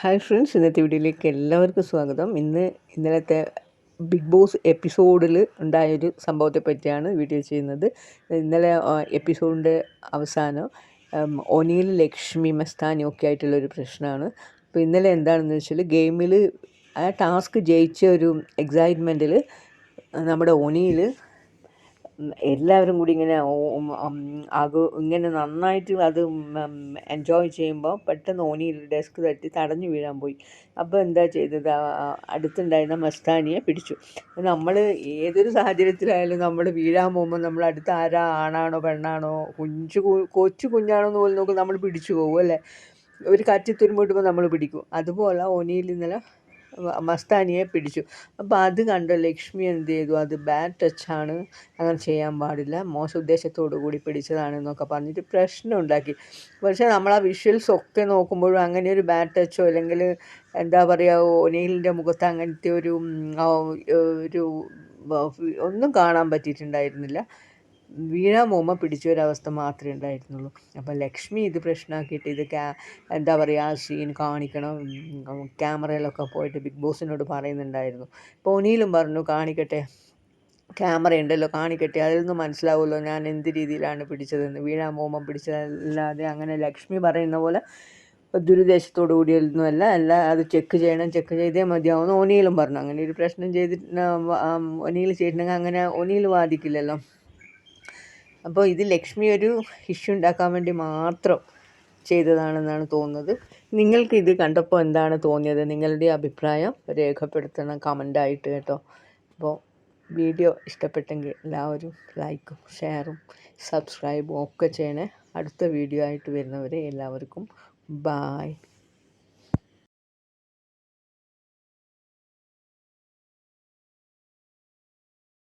Hi friends ഇന്നത്തെ വീഡിയോയിലേക്ക് എല്ലാവർക്കും സ്വാഗതം. ഇന്ന് ഇന്നലത്തെ ബിഗ് ബോസ് എപ്പിസോഡിൽ ഉണ്ടായൊരു സംഭവത്തെ പറ്റിയാണ് വീഡിയോ ചെയ്യുന്നത്. ഇന്നലെ എപ്പിസോഡിന്റെ അവസാനം ഒനിയിൽ ലക്ഷ്മി മസ്താനി ഒക്കെ ആയിട്ടുള്ളൊരു പ്രശ്നമാണ്. അപ്പോൾ ഇന്നലെ എന്താണെന്ന് വെച്ചാൽ ഗെയിമിൽ ആ ടാസ്ക് ജയിച്ച ഒരു എക്സൈറ്റ്മെന്റിൽ നമ്മുടെ ഒനിയിൽ എല്ലാവരും കൂടി ഇങ്ങനെ ആകു ഇങ്ങനെ നന്നായിട്ട് അത് എൻജോയ് ചെയ്യുമ്പോൾ പെട്ടെന്ന് ഓനി ഡെസ്ക് തട്ടി തടഞ്ഞു വീഴാൻ പോയി. അപ്പോൾ എന്താ ചെയ്തത്? അടുത്തുണ്ടായിരുന്ന മസ്താനിയെ പിടിച്ചു. നമ്മൾ ഏതൊരു സാഹചര്യത്തിലായാലും നമ്മൾ വീഴാൻ പോകുമ്പോൾ നമ്മൾ അടുത്ത് ആരാ? ആണാണോ? പെണ്ണാണോ? കുഞ്ചു കൊച്ചു കുഞ്ഞാണോ എന്ന് പോലും നോക്കും നമ്മൾ പിടിച്ചു പോകും അല്ലേ? ഒരു കാറ്റ് തുരുമ്പിടുമ്പോൾ നമ്മൾ പിടിക്കും. അതുപോലെ ഓനിയിൽ ഇന്നലെ മസ്താനിയെ പിടിച്ചു. അപ്പോൾ അത് കണ്ട ലക്ഷ്മി എന്ത് ചെയ്തു? അത് ബാഡ് ടച്ചാണ് അങ്ങനെ ചെയ്യാൻ പാടില്ല. മോശ ഉദ്ദേശത്തോടു കൂടി പിടിച്ചതാണെന്നൊക്കെ പറഞ്ഞിട്ട് പ്രശ്നം ഉണ്ടാക്കി. പക്ഷേ നമ്മൾ ആ വിഷ്വൽസ് ഒക്കെ നോക്കുമ്പോഴും അങ്ങനെ ഒരു ബാഡ് ടച്ചോ അല്ലെങ്കിൽ എന്താ പറയുക ഒനീലിന്റെ മുഖത്ത് അങ്ങനത്തെ ഒരു ഒരു ഒന്നും കാണാൻ പറ്റിയിട്ടുണ്ടായിരുന്നില്ല. വീഴാൻ പോകുമ്പോൾ പിടിച്ചൊരവസ്ഥ മാത്രമേ ഉണ്ടായിരുന്നുള്ളൂ. അപ്പം ലക്ഷ്മി ഇത് പ്രശ്നമാക്കിയിട്ട് ഇത് ക്യാ എന്താ പറയുക ആ സീൻ കാണിക്കണം. ക്യാമറയിലൊക്കെ പോയിട്ട് ബിഗ് ബോസിനോട് പറയുന്നുണ്ടായിരുന്നു. പോനിയിലും പറഞ്ഞു കാണിക്കട്ടെ ക്യാമറ ഉണ്ടല്ലോ കാണിക്കട്ടെ. അതിൽ നിന്ന് മനസ്സിലാവുമല്ലോ ഞാൻ എന്ത് രീതിയിലാണ് പിടിച്ചതെന്ന്. വീഴാൻ പോകുമ്പോൾ പിടിച്ചതല്ലാതെ. അങ്ങനെ ലക്ഷ്മി പറയുന്ന പോലെ ദുരുദ്ദേശത്തോടു കൂടിയൊന്നുമല്ല അല്ല. അത് ചെക്ക് ചെയ്യണം ചെക്ക് ചെയ്തേ മതിയാവുമെന്ന് ഒനിയിലും പറഞ്ഞു. അങ്ങനെ ഒരു പ്രശ്നം ചെയ്തിട്ട് ഒനിയിൽ ചെയ്തിട്ടുണ്ടെങ്കിൽ അങ്ങനെ ഒനിയിൽ വാദിക്കില്ലല്ലോ. അപ്പോൾ ഇത് ലക്ഷ്മി ഒരു ഇഷ്യൂ ഉണ്ടാക്കാൻ വേണ്ടി മാത്രം ചെയ്തതാണെന്നാണ് തോന്നുന്നത്. നിങ്ങൾക്ക് ഇത് കണ്ടപ്പോൾ എന്താണ് തോന്നിയത്? നിങ്ങളുടെ അഭിപ്രായം രേഖപ്പെടുത്തണം കമന്റായിട്ട് കേട്ടോ. അപ്പോൾ വീഡിയോ ഇഷ്ടപ്പെട്ടെങ്കിൽ എല്ലാവരും ലൈക്കും ഷെയറും സബ്സ്ക്രൈബും ഒക്കെ ചെയ്യണേ. അടുത്ത വീഡിയോ ആയിട്ട് വരുന്നവരെ എല്ലാവർക്കും ബായ്